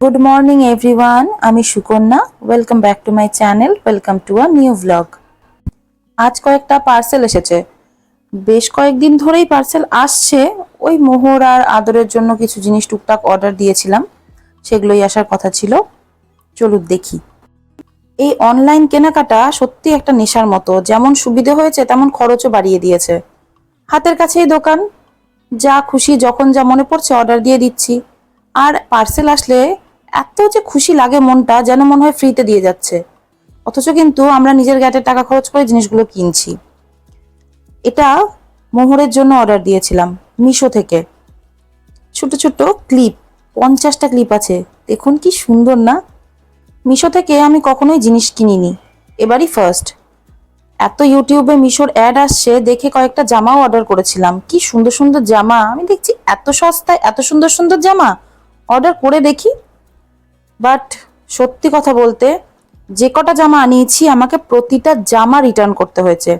Good morning everyone আমি Sukanya welcome back to my channel welcome to a new vlog আজ কয়েকটা parcel এসেছে। বেশ কয়েকদিন ধরেই পার্সেল আসছে। ওই মোহর আর আদরের জন্য কিছু জিনিস টুকটাক অর্ডার দিয়েছিলাম। সেগুলোই আসার কথা ছিল। চলুন দেখি। এই অনলাইন কেনাকাটা সত্যি একটা নেশার মতো। যেমন সুবিধে হয়েছে, তেমন খরচও বাড়িয়ে দিয়েছে। হাতের কাছেই দোকান। যা খুশি, যখন যা মনে পড়ছে অর্ডার দিয়ে দিচ্ছি। আর পার্সেল আসলে এত যে খুশি লাগে মনটা যেন মনে হয় ফ্রিতে দিয়ে যাচ্ছে। অথচ কিন্তু আমরা নিজের গ্যাটের টাকা খরচ করে জিনিসগুলো কিনছি। এটা মোহরের জন্য অর্ডার দিয়েছিলাম, মিশো থেকে। ছোট ছোট ক্লিপ পঞ্চাশটা ক্লিপ আছে। দেখুন কি সুন্দর না? মিশো থেকে আমি কখনোই জিনিস কিনিনি। এবারই ফার্স্ট এত ইউটিউবে মিশোর অ্যাড আসছে, দেখে কয়েকটা জামাও অর্ডার করেছিলাম। কি সুন্দর সুন্দর জামা। আমি দেখছি এত সস্তায়, এত সুন্দর সুন্দর জামা। অর্ডার করে দেখি বাট সত্যি কথা বলতে, যে কটা জামা আনিয়েছি, আমাকে প্রতিটা জামা রিটার্ন করতে হয়েছে।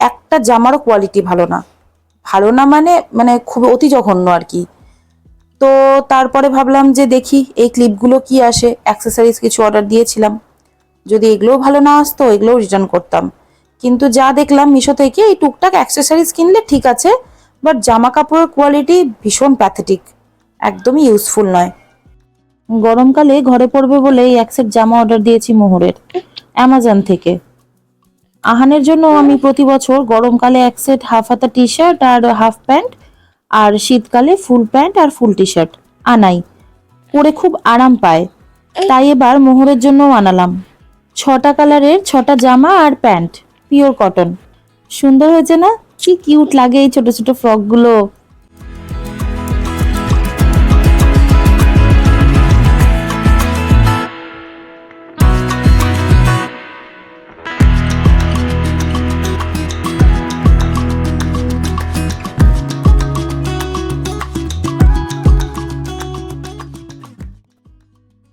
একটা জামারও কোয়ালিটি ভালো না। ভালো না মানে মানে খুব অতি জঘন্য আর কি। তো তারপরে ভাবলাম যে দেখি এই ক্লিপগুলো কি আসে অ্যাক্সেসরিজ কিছু অর্ডার দিয়েছিলাম। যদি এগুলোও ভালো না আসতো, এগুলোও রিটার্ন করতাম। কিন্তু যা দেখলাম মিশো থেকে, এই টুকটাক অ্যাক্সেসরিজ কিনলে ঠিক আছে বাট জামা কাপড়ের কোয়ালিটি ভীষণ প্যাথেটিক একদমই ইউজফুল নয়। গরমকালে ঘরে পড়বে বলে এক সেট জামা অর্ডার দিয়েছি মোহরের অ্যামাজন থেকে। আহানের জন্য আমি প্রতি বছর গরমকালে এক সেট হাফ হাতা টি শার্ট আর হাফ প্যান্ট আর শীতকালে ফুল প্যান্ট আর ফুল টি শার্ট আনাই। পরে খুব আরাম পায়। তাই এবার মোহরের জন্যও আনালাম। ছটা কালারের ছটা জামা আর প্যান্ট পিওর কটন সুন্দর হয়েছে না? কি কিউট লাগে এই ছোট ছোট ফ্রকগুলো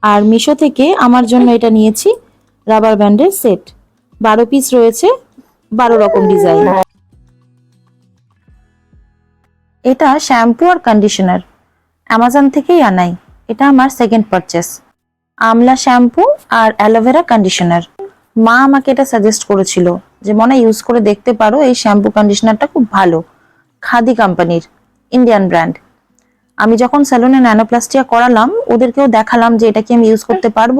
আর মিশো থেকে আমার জন্য এটা নিয়েছি রাবার ব্যান্ডের সেট। বারো পিস রয়েছে, বারো রকম ডিজাইন এটা শ্যাম্পু আর কন্ডিশনার অ্যামাজন থেকেই আনাই। এটা আমার সেকেন্ড পারচেস আমলা শ্যাম্পু আর অ্যালোভেরা কন্ডিশনার মা আমাকে এটা সাজেস্ট করেছিল যে, মনে ইউজ করে দেখতে পারো, এই শ্যাম্পু কন্ডিশনারটা খুব ভালো। খাদি কোম্পানির ইন্ডিয়ান ব্র্যান্ড আমি যখন স্যালুনে ন্যানোপ্লাস্টিয়া করালাম, ওদেরকেও দেখালাম যে এটা কি আমি ইউজ করতে পারব।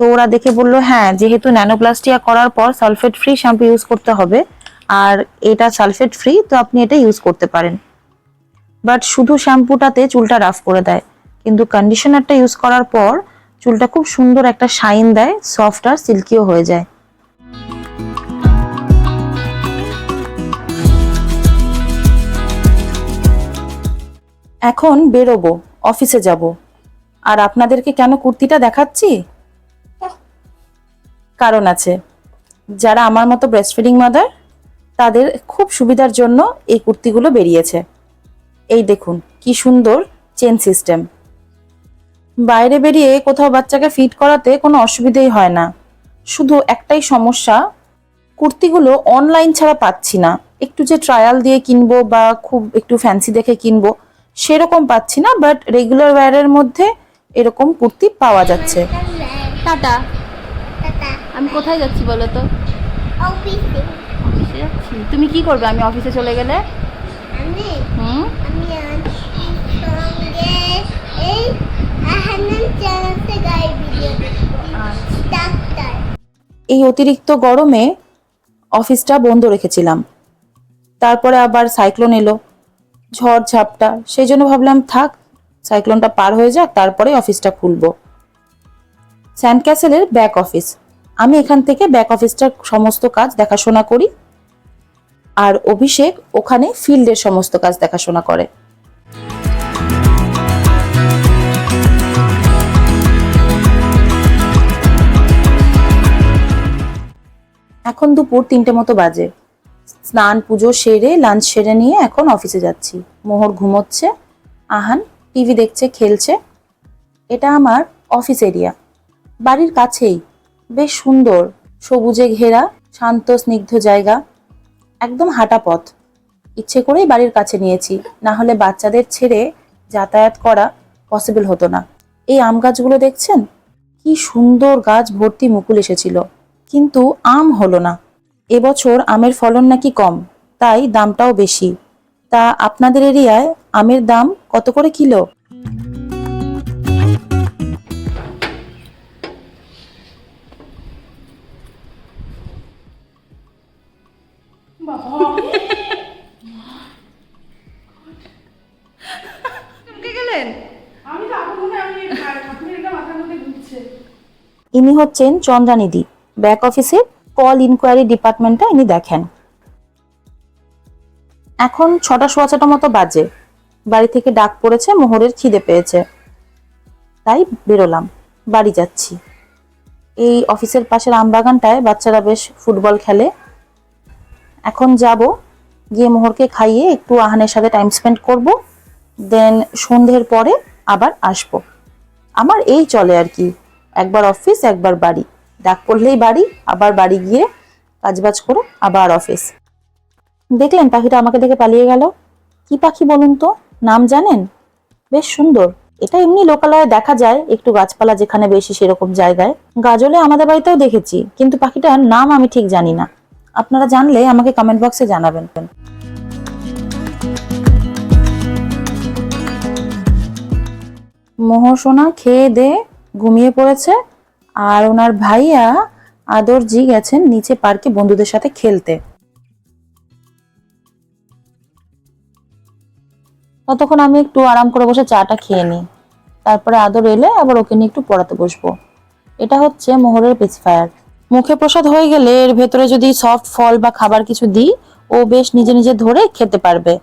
তো ওরা দেখে বলল হ্যাঁ যেহেতু ন্যানোপ্লাস্টিয়া করার পর সালফেট ফ্রি শ্যাম্পু ইউজ করতে হবে, আর এটা সালফেট ফ্রি তো আপনি এটা ইউজ করতে পারেন। বাট শুধু শ্যাম্পুটাতে চুলটা রাফ করে দেয়। কিন্তু কন্ডিশনারটা ইউজ করার পর চুলটা খুব সুন্দর একটা শাইন দেয় সফট আর সিল্কিও হয়ে যায়। এখন বেরোবো, অফিসে যাব। আর আপনাদেরকে কেন কুর্তিটা দেখাচ্ছি? কারণ আছে, যারা আমার মতো ব্রেস্ট ফিডিং মাদার তাদের খুব সুবিধার জন্য এই কুর্তিগুলো বেরিয়েছে। এই দেখুন, কি সুন্দর চেন সিস্টেম বাইরে বেরিয়ে কোথাও বাচ্চাকে ফিট করাতে কোনো অসুবিধেই হয় না। শুধু একটাই সমস্যা, কুর্তিগুলো অনলাইন ছাড়া পাচ্ছি না। একটু যে ট্রায়াল দিয়ে কিনবো বা খুব একটু ফ্যান্সি দেখে কিনবো সেরকম পাচ্ছি না বাট রেগুলার ওয়্যারের মধ্যে এরকম কুর্তি পাওয়া যাচ্ছে। Ta ta. Ta ta. আমি কোথায় যাচ্ছি বলো তো? অফিসে। অফিসে যাচ্ছি। তুমি কি করবে? আমি অফিসে চলে গেলে? হুম? আচ্ছা। ডাক্তার। এই অতিরিক্ত গরমে অফিসটা বন্ধ রেখেছিলাম। তারপরে আবার সাইক্লোন এলো। ঝড় ঝাপটা, সেই জন্য ভাবলাম, থাক, সাইক্লোনটা পার হয়ে যাক তারপরে অফিসটা খুলবো। স্যান্ড ক্যাসেলের ব্যাক অফিস আমি এখান থেকে ব্যাক অফিসটার সমস্ত কাজ দেখাশোনা করি, আর অভিষেক ওখানে ফিল্ডের সমস্ত কাজ দেখাশোনা করে। এখন দুপুর তিনটে মতো বাজে। স্নান পুজো সেরে লাঞ্চ সেরে নিয়ে এখন অফিসে যাচ্ছি। মোহর ঘুমোচ্ছে, আহান টিভি দেখছে, খেলছে। এটা আমার অফিস এরিয়া বাড়ির কাছেই, বেশ সুন্দর, সবুজে ঘেরা, শান্ত, স্নিগ্ধ জায়গা। একদম হাঁটা পথ। ইচ্ছে করেই বাড়ির কাছে নিয়েছি। না হলে বাচ্চাদের ছেড়ে যাতায়াত করা পসিবল হতো না। এই আম গাছগুলো দেখছেন? কি সুন্দর গাছ ভর্তি মুকুল এসেছিল। কিন্তু আম হলো না। এবছর আমের ফলন নাকি কম তাই দামটাও বেশি। তা আপনাদের এরিয়ায় আমের দাম কত করে কিলো? ইনি হচ্ছেন চন্দ্রানিধি ব্যাক অফিসের কল ইনকোয়ারি ডিপার্টমেন্টটা ইনি দেখেন। এখন ছটা সোয়া ছটা মতো বাজে। বাড়ি থেকে ডাক পড়েছে, মোহরের খিদে পেয়েছে। তাই বেরোলাম, বাড়ি যাচ্ছি। এই অফিসের পাশের আমবাগানটায় বাচ্চারা বেশ ফুটবল খেলে। এখন যাব, গিয়ে মোহরকে খাইয়ে একটু আহানের সাথে টাইম স্পেন্ড করব। দেন সন্ধ্যের পরে আবার আসব। আমার এই চলে আর কি, একবার অফিস একবার বাড়ি। ডাক পড়লেই বাড়ি, আবার বাড়ি গিয়ে কাজবাজ করে আবার অফিস দেখলেন পাখিটা আমাকে দেখে পালিয়ে গেল? কি পাখি বলুন তো? নাম জানেন? বেশ সুন্দর। এটা এমনি লোকালয়ে দেখা যায়, একটু গাছপালা যেখানে বেশি সেরকম জায়গায়। গাজলে আমাদের বাড়িতেও দেখেছি, কিন্তু পাখিটার নাম আমি ঠিক জানি না। আপনারা জানলে আমাকে কমেন্ট বক্সে জানাবেন। মোহর সোনা খেয়ে দে, ঘুমিয়ে পড়েছে। আর ওনার ভাইয়া আদরজি গেছেন নিচে পার্কে বন্ধুদের সাথে খেলতে। ততক্ষণ আমি একটু আরাম করে বসে চাটা খেয়ে নিই। তারপরে আদর এলে আবার ওকে নিয়ে একটু পড়াতে বসবো। এটা হচ্ছে মোহরের পেসফায়ার মুখে প্রসাদ হয়ে গেলে এর ভেতরে যদি সফট ফল বা খাবার কিছু দিই, ও বেশ নিজে নিজে ধরে খেতে পারবে।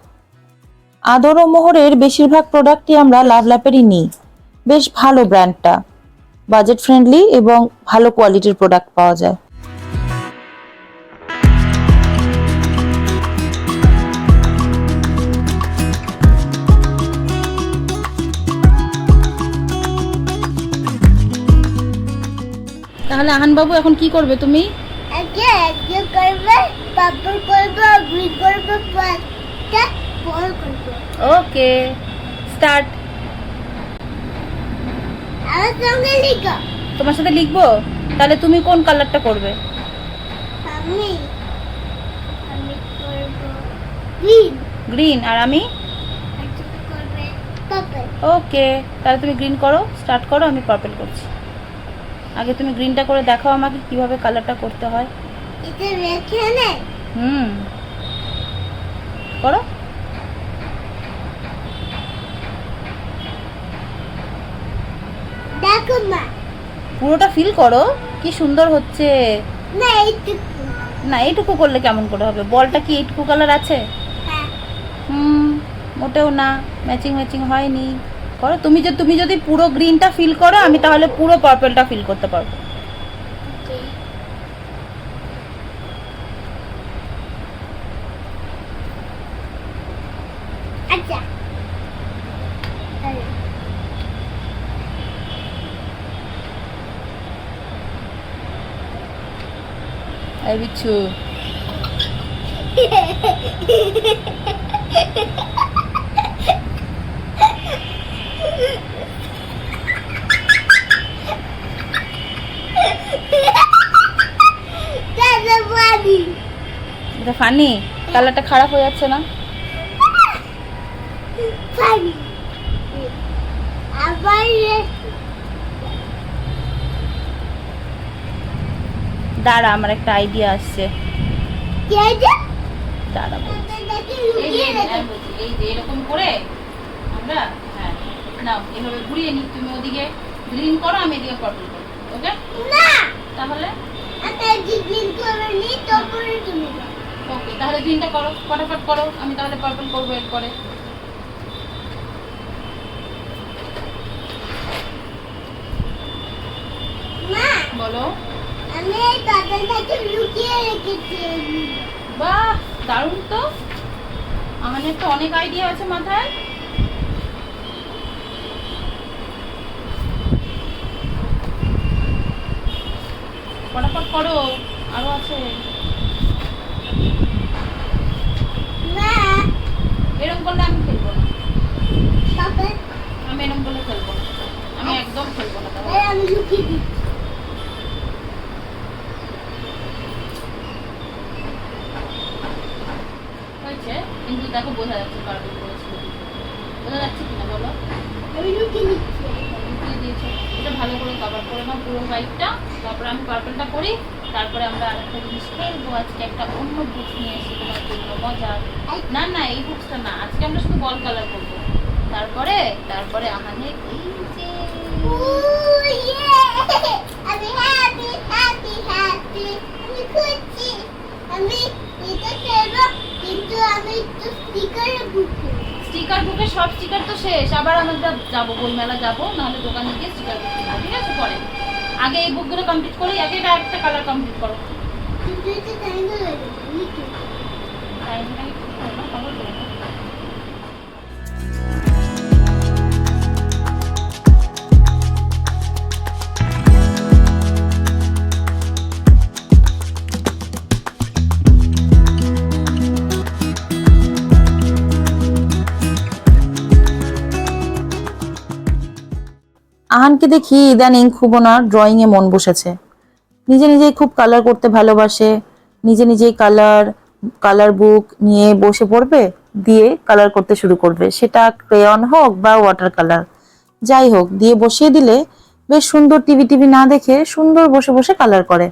আদর ও মোহরের বেশিরভাগ প্রোডাক্টই আমরা লাভ ল্যাপেরই নিই। বেশ ভালো ব্র্যান্ডটা বাজেট ফ্রেন্ডলি এবং ভালো কোয়ালিটির প্রোডাক্ট পাওয়া যায়। তাহলে আহানবাবু এখন কি করবে তুমি? আগে আগে করবে পাপড় করবে গ্রিন করবে পাঁচটা বল করবে ওকে স্টার্ট আমার সঙ্গে লিখো তোমার সাথে লিখব? তাহলে তুমি কোন কালারটা করবে? আমি আমি করব গ্রিন। গ্রিন আর আমি? ওকে তাহলে তুমি গ্রিন করো স্টার্ট করো আমি পার্পল করছি। আগে তুমি গ্রিনটা করে দেখাও আমাকে কীভাবে কালারটা করতে হয়। এটা রেখে নে হুম। করো দেখো মা পুরোটা ফিল করো কি সুন্দর হচ্ছে। না এইটুকু। না এইটুকু করলে কেমন করে হবে? বলটা কি এইটুকু কালার আছে? হ্যাঁ। হুম মোটেও না ম্যাচিং ম্যাচিং হয়নি। করো তুমি যে তুমি যদি পুরো গ্রিনটা ফিল করো আমি তাহলে পুরো পার্পলটা ফিল করতে পারব। আচ্ছা তাহলে এই বিচ্ছু এটা ফানি কালারটা খারাপ হয়ে যাচ্ছে না? পানি আবার দাঁড়া আমার একটা আইডিয়া আসছে। দাঁড়া রেখে এই যে এরকম করে আমরা হ্যাঁ নাও এভাবে ঘুরিয়ে নি তুমি ওদিকে গ্রিন করো আমি এদিকে করো ওকে না! তাহলে? জিজ্ঞেস করে। ওকে তাহলে গ্রিনটা করো ফটাফট করো আমি তাহলে পার্পল করব এরপরে। বলো। আমি এই দাদাটাকে লুকিয়ে রেখেছি। বাহ দারুণ তো। আমাদের তো অনেক আইডিয়া আছে মাথায়। ফটাফট করো আরও আছে। মা এরকম করলে আমি খেলব না। আমি এরকম করলে খেলব না। আমি একদম খেলব না। আমি লুকিয়ে দিচ্ছি হয়েছে কিন্তু দেখো বোঝা যাচ্ছে পার্পল করেছিল বোঝা যাচ্ছে কিনা বলো আমি লুকিয়ে দিচ্ছি লুকিয়ে দিয়েছে এটা ভালো করে কভার করে নাও পুরো হোয়াইটটা তারপরে আমি পার্পলটা করি তারপরে আমরা আরেকটা জিনিস খেলব আজকে একটা অন্য বুক নিয়ে এসেছি তোমার জন্য মজার না না এই বুকসটা না। আজকে আমরা শুধু বল কালার করব। তারপরে তারপরে আমাদের এই যে আমি happy, happy, happy. আমি খুশি। আমি এটা খেলব, কিন্তু আমি একটু স্টিকারে বুকে সব স্টিকার তো শেষ। আবার আমরা যাব বইমেলা যাব নাহলে দোকানে গিয়ে স্টিকার বুক কিনবো ঠিক আছে পরে। আগে এই বুকগুলো কমপ্লিট করি আগে এটা একটা কালার কমপ্লিট করো। কিন্তু এটা? টাইম লাগে আহানকে দেখি ইদানিং খুব ওনার ড্রয়িং এ মন বসেছে। নিজে নিজেই খুব কালার করতে ভালোবাসে, নিজে নিজেই কালার কালার বুক নিয়ে বসে পড়বে, দিয়ে কালার করতে শুরু করবে। সেটা ক্রেয়ন হোক বা ওয়াটার কালার যাই হোক, দিয়ে বসিয়ে দিলে বেশ সুন্দর টিভি টিভি না দেখে সুন্দর বসে বসে কালার করে।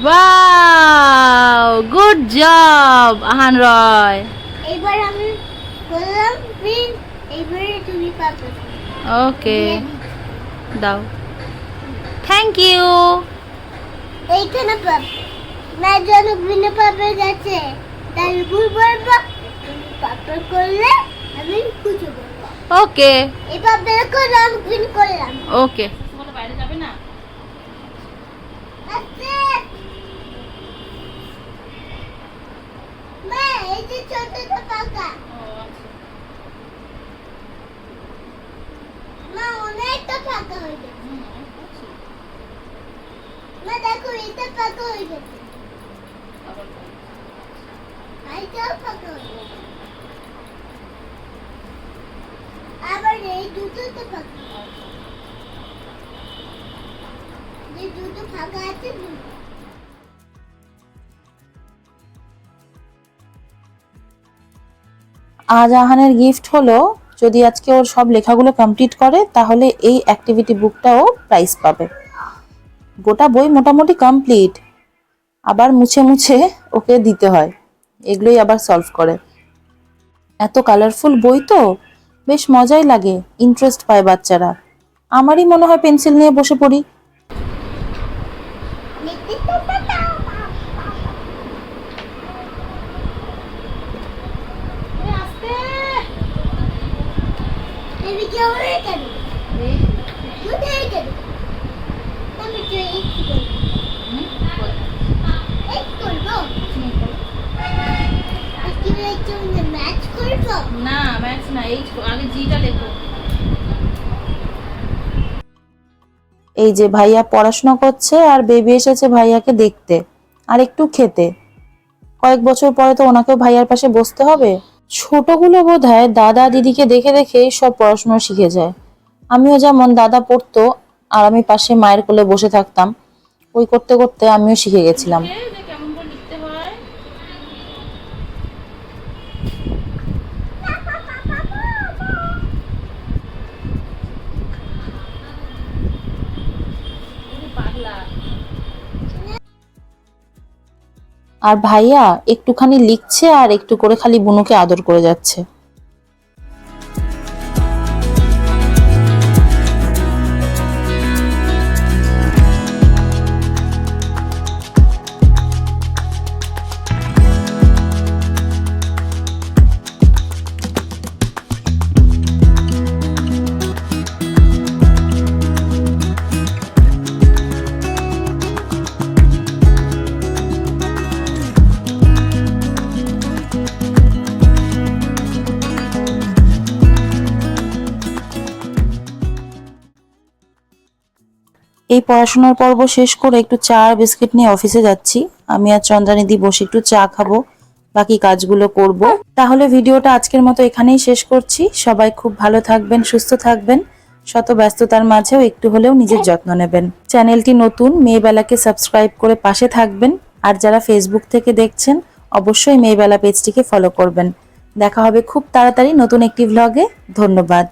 Wow good job Ahan Roy এইবার আমি করলাম তুমি পাবে। ওকে দাও। থ্যাংক ইউ এইখানে পাবে না যেন গ্রিনে পাবে গেছে তাই ভুল বলব। পাপড় করলে আমি বলব। ওকে এই পাপড় করলাম গ্রিন করলাম। ওকে বাইরে যাবে না আস্তে মা এই যে ছোটটা পাকা মা অনেকটা ফাঁকা হয়ে গেছে মা দেখো এটা ফাঁকা হয়ে গেছে এইটাও ফাঁকা হয়ে গেছে আবার এই দুটো তো ফাঁকা যে দুটো ফাঁকা আছে দুটো। আজ আহানের গিফট হলো, যদি আজকে ওর সব লেখাগুলো কমপ্লিট করে, তাহলে এই অ্যাক্টিভিটি বুকটাও প্রাইজ পাবে। গোটা বই মোটামুটি কমপ্লিট আবার মুছে মুছে ওকে দিতে হয়। এগুলোই আবার সলভ করে। এত কালারফুল বই তো, বেশ মজাই লাগে ইন্টারেস্ট পায় বাচ্চারা। আমারই মনে হয় পেন্সিল নিয়ে বসে পড়ি দেখতে তো পাতাও এই ভিডিও হয়ে গেল কোথায় গেল আমি তো এই কি করব এই করব আজকে এই এই যে ভাইয়া পড়াশোনা করছে আর বেবি এসেছে ভাইয়াকে দেখতে, আর একটু খেতে। কয়েক বছর পরে তো ওনাকেও ভাইয়ার পাশে বসতে হবে? ছোটগুলো বোধ হয় দাদা দিদিকে দেখে দেখে সব পড়াশুনো শিখে যায়। আমিও যেমন দাদা পড়তো, আর আমি পাশে মায়ের কোলে বসে থাকতাম, ওই করতে করতে আমিও শিখে গেছিলাম। আর ভাইয়া একটুখানি লিখছে আর একটু করে খালি বুনুকে আদর করে যাচ্ছে। এই পড়াশোনার পর্ব শেষ করে একটু চা আর বিস্কিট নিয়ে অফিসে যাচ্ছি। আমি আর চন্দ্রানিধি বসে একটু চা খাব, বাকি কাজগুলো করব। তাহলে ভিডিওটা আজকের মতো এখানেই শেষ করছি। সবাই খুব ভালো থাকবেন, সুস্থ থাকবেন। শত ব্যস্ততার মাঝেও একটু হলেও নিজের যত্ন নেবেন। চ্যানেলটি নতুন, মেয়েবেলাকে সাবস্ক্রাইব করে পাশে থাকবেন। আর যারা ফেসবুক থেকে দেখছেন, অবশ্যই মেয়েবেলা পেজটিকে ফলো করবেন। দেখা হবে খুব তাড়াতাড়ি নতুন একটি ভ্লগে ধন্যবাদ।